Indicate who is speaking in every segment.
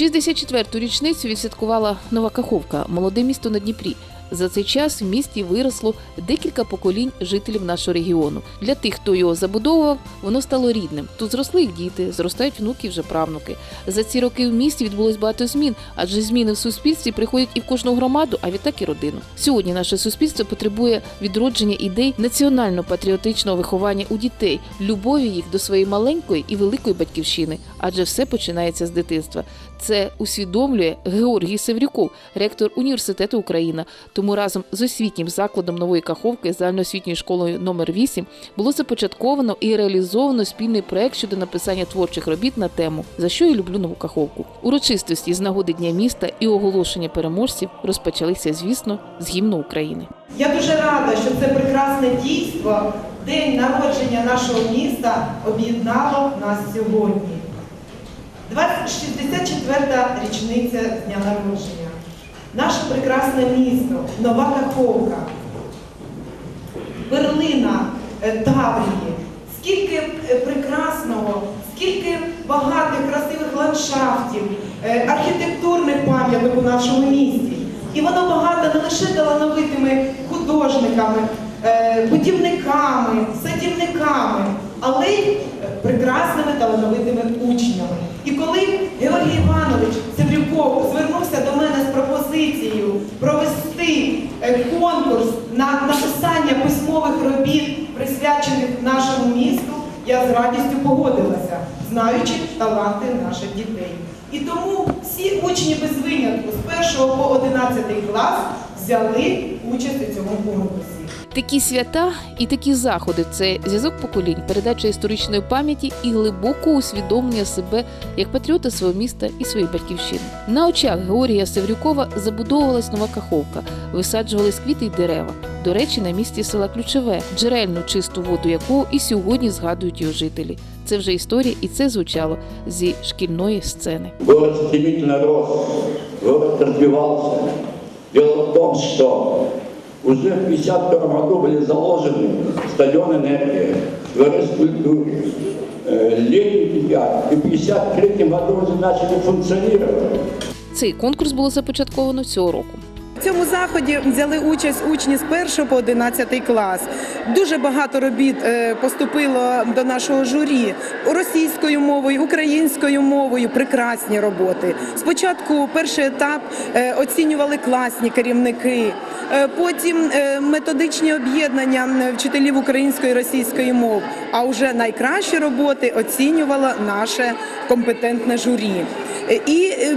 Speaker 1: 64-ту річницю відсвяткувала Нова Каховка, молоде місто на Дніпрі. За цей час в місті виросло декілька поколінь жителів нашого регіону. Для тих, хто його забудовував, воно стало рідним. Тут зросли їх діти, зростають внуки, вже правнуки. За ці роки в місті відбулось багато змін, адже зміни в суспільстві приходять і в кожну громаду, а відтак і родину. Сьогодні наше суспільство потребує відродження ідей національно-патріотичного виховання у дітей, любові їх до своєї маленької і великої батьківщини, адже все починається з дитинства. Це усвідомлює Георгій Севрюков, ректор університету Україна. Тому разом з освітнім закладом нової каховки загальноосвітньою школою номер 8 було започатковано і реалізовано спільний проект щодо написання творчих робіт на тему За що я люблю нову каховку. Урочистості з нагоди Дня міста і оголошення переможців розпочалися, звісно, з гімну України.
Speaker 2: Я дуже рада, що це прекрасне дійство, день народження нашого міста, об'єднало нас сьогодні. 64-та річниця дня народження. Наше прекрасне місто, Нова Каховка, перлина е, Таврії. Скільки е, прекрасного, скільки багатих красивих ландшафтів, е, архітектурних пам'яток у нашому місті. І воно багато не лише талановитими художниками, е, будівниками, садівниками, але й е, прекрасними талановитими учнями. І коли Георгій Іванович Севрюков звернувся до мене з пропозицією провести е, конкурс на написання письмових робіт, присвячених нашому місту, я з радістю погодилася, знаючи таланти наших дітей. І тому всі учні без винятку з 1 по 11 клас взяли участь у цьому конкурсі.
Speaker 1: Такі свята і такі заходи це зв'язок поколінь, передача історичної пам'яті і глибокого усвідомлення себе як патріота свого міста і своєї батьківщини. На очах Георгія Севрюкова забудовувалась нова каховка, висаджувались квіти й дерева. До речі, на місці села Ключове, джерельну чисту воду якого і сьогодні згадують його жителі. Це вже історія, і це звучало зі шкільної сцени.
Speaker 3: Город стремительно рос, город развивался. Дело в том, что уже в 1951 году были заложены стадион «Энергия», дворец культуры, э, летний театр. И в 1953 году уже начали функционировать.
Speaker 1: Цей конкурс було започатковано цього року.
Speaker 2: В цьому заході взяли участь учні з 1 по 11 клас. Дуже багато робіт е, поступило до нашого журі російською мовою, українською мовою. Прекрасні роботи. Спочатку перший етап е, оцінювали класні керівники, е, потім е, методичні об'єднання е, вчителів української і російської мов. А вже найкращі роботи оцінювало наше компетентне журі. Е, І е,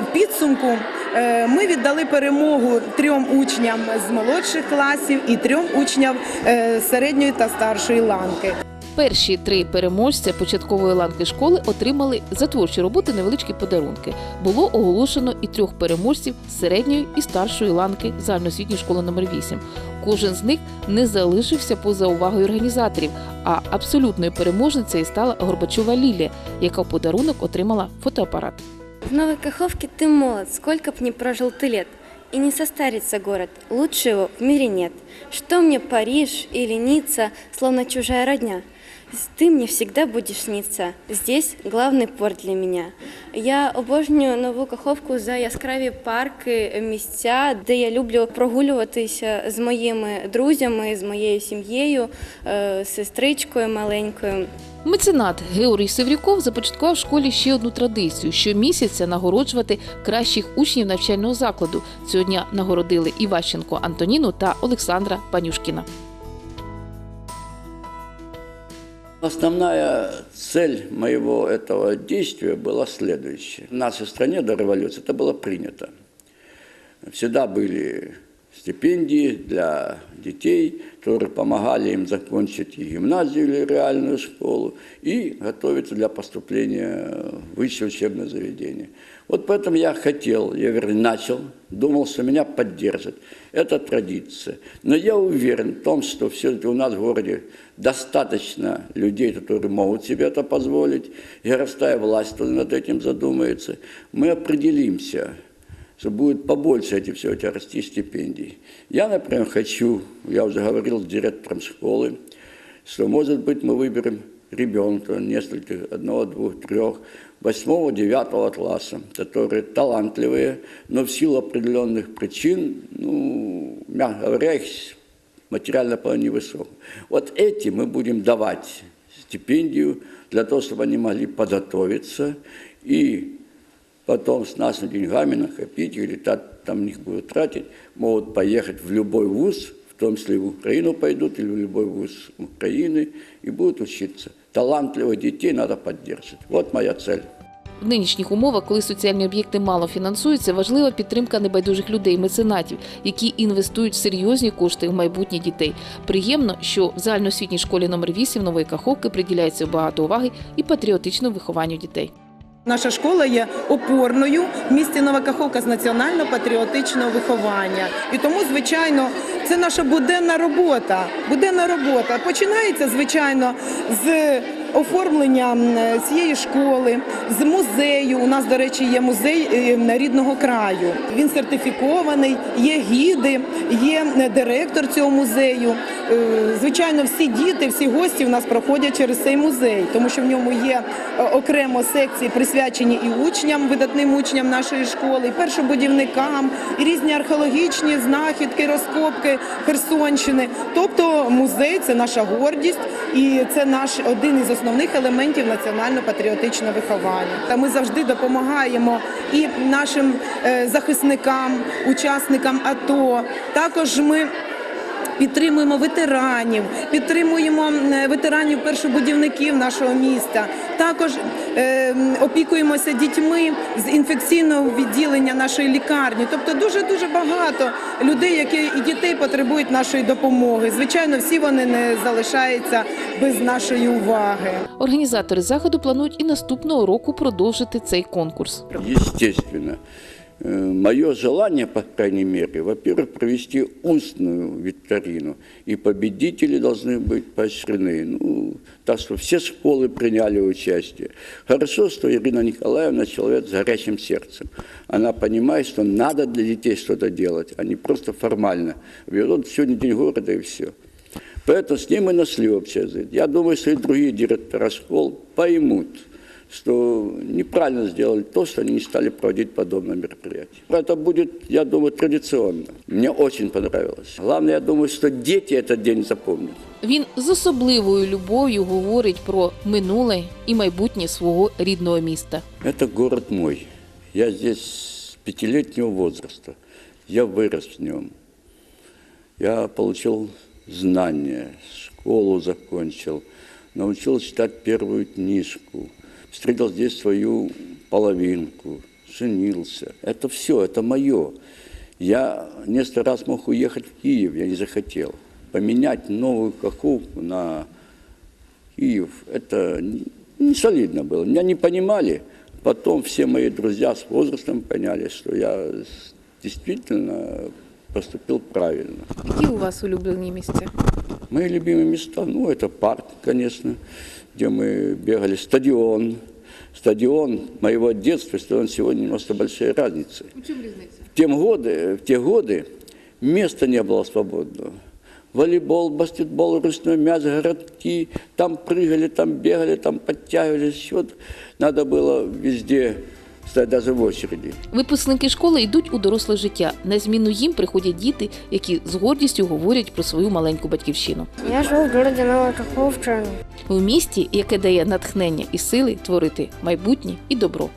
Speaker 2: в підсумку е, ми віддали перемогу трьом учням з молодших класів і трьом учням е, середньої та старшої ланки.
Speaker 1: Перші три переможця початкової ланки школи отримали за творчі роботи невеличкі подарунки. Було оголошено і трьох переможців середньої і старшої ланки загальноосвітньої школи номер 8 Кожен з них не залишився поза увагою організаторів. А абсолютною переможницею стала Горбачова Лілія, яка в подарунок отримала фотоапарат.
Speaker 4: В Новой Каховке ты молод, сколько б ни прожил ты лет. И не состарится город, лучше в мире нет. Что мне Париж или Ницца, словно чужая родня? Ты мне всегда будешь сниться. Здесь главный порт для меня. Я обожнюю нову Каховку за яскраві парки, місця, де я люблю прогулюватися з моїми друзями, з моєю сім'єю, е, сестричкою маленькою.
Speaker 1: Меценат Георгій Севрюков започаткував в школі ще одну традицію: щомісяця нагороджувати кращих учнів навчального закладу. Цього дня нагородили Іващенко Антоніну та Олександра Панюшкіна.
Speaker 3: Основная цель моего этого действия была следующая. В нашей стране до революции это было принято. Всегда были стипендии для детей, которые помогали им закончить и гимназию или реальную школу, и готовиться для поступления в высшее учебное заведение. Вот поэтому я хотел, я вернее начал, думал, что меня поддержат. Это традиция. Но я уверен в том, что все-таки у нас в городе достаточно людей, которые могут себе это позволить. И городская власть над этим задумается. Мы определимся, что будет побольше этих все эти расти стипендий. Я, например, хочу, я уже говорил с директором школы, что, может быть, мы выберем ребенка, несколько, одного, двух, трех, 8-9 класса, которые талантливые, но в силу определенных причин, ну, мягко говоря, их материально план невысок. Вот эти мы будем давать стипендию для того, чтобы они могли подготовиться и потом с нашими деньгами накопить или та- там них будут тратить, могут поехать в любой вуз, в том числе и в Украину пойдут, или в любой вуз Украины, и будут учиться. Талантливых детей надо поддерживать. Вот моя цель.
Speaker 1: В нинішніх умовах, коли соціальні об'єкти мало фінансуються, важлива підтримка небайдужих людей, меценатів, які інвестують серйозні кошти в майбутнє дітей. Приємно, що в загальноосвітній школі номер 8 нової каховки приділяється багато уваги і патріотичному вихованню дітей.
Speaker 2: Наша школа є опорною в місті Новокаховка з національно-патріотичного виховання. І тому, звичайно, це наша буденна робота. Буденна робота починається, звичайно, з оформлення цієї школи, з музею. У нас, до речі, є музей е, рідного краю. Він сертифікований, є гіди, є е, директор цього музею. Е, Звичайно, всі діти, всі гості у нас проходять через цей музей, тому що в ньому є е, окремо секції, присвячені і учням, видатним учням нашої школи, і першобудівникам, і різні археологічні знахідки, розкопки Херсонщини. Тобто музей це наша гордість, і це наш один із основних елементів національно-патріотичного виховання. Та ми завжди допомагаємо і нашим е, захисникам, учасникам АТО. Також ми. Підтримуємо ветеранів, підтримуємо е, ветеранів першобудівників нашого міста. Також е, опікуємося дітьми з інфекційного відділення нашої лікарні. Тобто дуже дуже багато людей, які і дітей потребують нашої допомоги. Звичайно, всі вони не залишаються без нашої уваги.
Speaker 1: Організатори заходу планують і наступного року продовжити цей конкурс.
Speaker 3: Естественно. Э, Мое желание, по крайней мере, во-первых, провести устную викторину, и победители должны быть поощрены. Ну, так что все школы приняли участие. Хорошо, что Ирина Николаевна человек с горячим сердцем. Она понимает, что надо для детей что-то делать, а не просто формально. Берут сегодня день города и все. Поэтому с ним мы нашли общий язык. Я думаю, что и другие директора школ поймут, что неправильно сделали то, что они не стали проводить подобное мероприятие. Это будет, я думаю, традиционно. Мне очень понравилось. Главное, я думаю, что дети этот день запомнят.
Speaker 1: Він з особливою любов'ю говорить про минуле і майбутнє свого рідного міста.
Speaker 3: Это город мой. Я здесь с пятилетнего возраста. Я вырос в нем. Я получил знания, школу закончил, научился читать первую книжку, встретил здесь свою половинку, женился. Это все, это мое. Я несколько раз мог уехать в Киев, я не захотел. Поменять новую каховку на Киев, это не- не солидно было. Меня не понимали. Потом все мои друзья с возрастом поняли, что я с- действительно поступил правильно.
Speaker 1: Які у вас улюблені місця?
Speaker 3: Мои любимые места, ну, это парк, конечно, где мы бегали, стадион. Стадион моего детства, стадион сегодня немножко большая разница.
Speaker 1: У чому різниця?
Speaker 3: В, тем годы, в те годы места не было свободного. Волейбол, баскетбол, ручной мяч, городки, там прыгали, там бегали, там подтягивались. Счет надо было везде стоять даже в очереди.
Speaker 1: Випускники школи йдуть у доросле життя. На зміну їм приходять діти, які з гордістю говорять про свою маленьку батьківщину.
Speaker 4: Я живу в городе Новокаховчан.
Speaker 1: У місті, яке дає натхнення і сили творити майбутнє і добро.